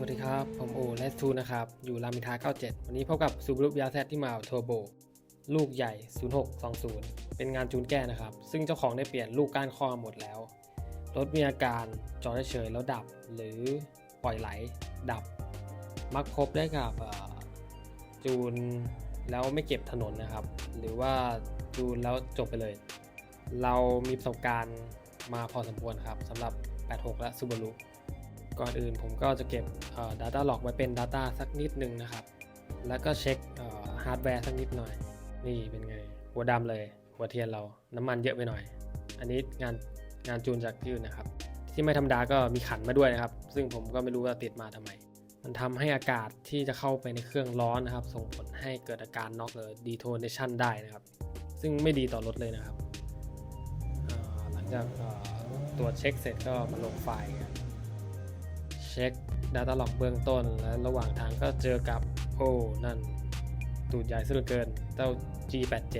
วัสดีครับ ผมโอเลสทูนะครับ อยู่รามิทา 97 วันนี้พบกับซูบรุยาแซที่มาเทอร์โบลูกใหญ่ 0620 เป็นงานจูนแก้นะครับ ซึ่งเจ้าของได้เปลี่ยนลูกก้านข้อหมดแล้ว รถมีอาการจอดเฉยแล้วดับ หรือปล่อยไหล ดับ มักพบได้กับจูนแล้วไม่เก็บถนนนะครับ หรือว่าจูนแล้วจบไปเลย เรามีประสบการณ์มาพอสมควรครับสำหรับ 86 และ Subaru ก่อนอื่นผมก็จะเก็บ Data Log ไว้เป็น Data สักนิดนึงนะครับ แล้วก็เช็คฮาร์ดแวร์สักนิดหน่อย นี่เป็นไง หัวดำเลย หัวเทียนเราน้ำมันเยอะไปหน่อย อันนี้งานงานจูนจากที่อื่นนะครับ ที่ไม่ธรรมดาก็มีขันมาด้วยนะครับ ซึ่งผมก็ไม่รู้ว่าติดมาทำไม มันทำให้อากาศที่จะเข้าไปในเครื่องร้อนนะครับ ส่งผลให้เกิดอาการน็อกหรือ detonation ได้นะครับ ซึ่งไม่ดีต่อรถเลยนะครับ หลังจากตรวจเช็คเสร็จก็มาลงไฟล์ ช็ค Data Log เบื้องต้น และระหว่างทางก็เจอกับโอ้นั่นตูดใหญ่ซะเหลือเกินเจ้า G87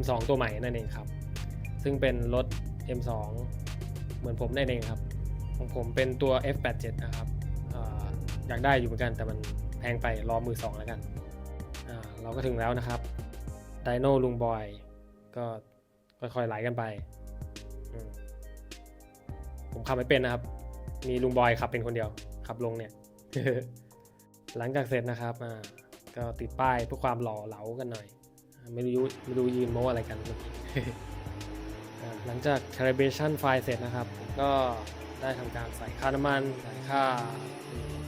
M2 ตัวใหม่นั่นเองครับ ซึ่งเป็นรถ M2 เหมือนผมนั่นเองครับ ของผมเป็นตัว F87 นะครับออยากได้อยู่เหมือนกันแต่มันแพงไปรอมือสองแล้วกันเราก็ถึงแล้วนะครับไดโนลุงบอย ก็ค่อยๆไหลกันไป ผมขับไม่เป็นนะครับ มีลุงบอยขับเป็นคนเดียว ขับลงเนี่ย หลังจากเสร็จนะครับอ่าก็ติดป้ายเพื่อความหล่อเหลากันหน่อย ไม่รู้ไม่รู้ยืนโม้อะไรกันเมื่อกี้หลังจาก calibration ไฟล์เสร็จนะครับ ก็ได้ทำการใส่ค่าน้ำมัน ใส่ค่า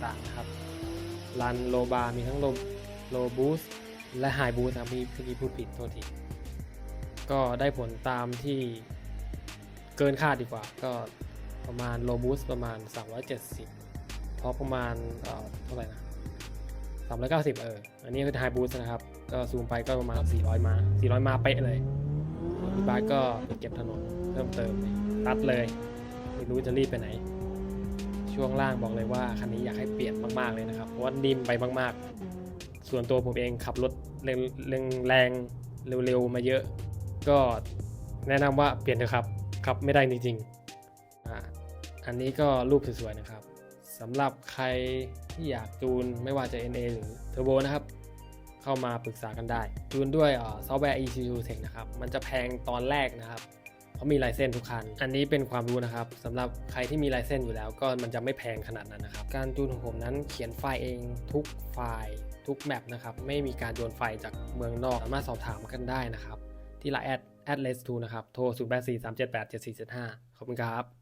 ต่างๆนะครับรันโลบาร์มีทั้งโลโลบูสและไฮบูสนะครับเมื่อกี้พูดผิดโทษที ก็ได้ผลตามที่เกินคาดดีกว่า ก็ประมาณโลบูสประมาณ 370 พอประมาณเท่าไหร่นะ390เก้าสิบเออ อันนี้คือไฮบูสนะครับ ก็ซูมไปก็ประมาณ400มา400มาเป๊ะเลยพี่บาสก็เก็บถนนเพิ่มเติมตัดเลยไม่รู้จะรีบไปไหน ช่วงล่างบอกเลยว่าคันนี้อยากให้เปลี่ยนมากๆเลยนะครับ เพราะว่านิ่มไปมากๆ ส่วนตัวผมเองขับรถแรงแรงแรงเร็วๆมาเยอะ ก็แนะนำว่าเปลี่ยนเถอะครับขับไม่ได้จริงๆอ่าอันนี้ก็รูปสวยๆนะครับ สำหรับใครที่อยากจูนไม่ว่าจะ NA หรือ Turbo นะครับ เข้ามาปรึกษากันได้ จูนด้วยซอฟต์แวร์ ECU Tech นะครับ มันจะแพงตอนแรกนะครับเพราะมีลายเส้นทุกคัน อันนี้เป็นความรู้นะครับสำหรับใครที่มีลายเส้นอยู่แล้ว ก็มันจะไม่แพงขนาดนั้นนะครับ การจูนของผมนั้นเขียนไฟล์เองทุกไฟล์ทุกแมปนะครับ ไม่มีการโยนไฟล์จากเมืองนอก สามารถสอบถามกันได้นะครับ ที่ไลน์แอดแอดเลสทูนะครับ โทร 0 8 4 3 7 8 7 4 7 5 ขอบคุณครับ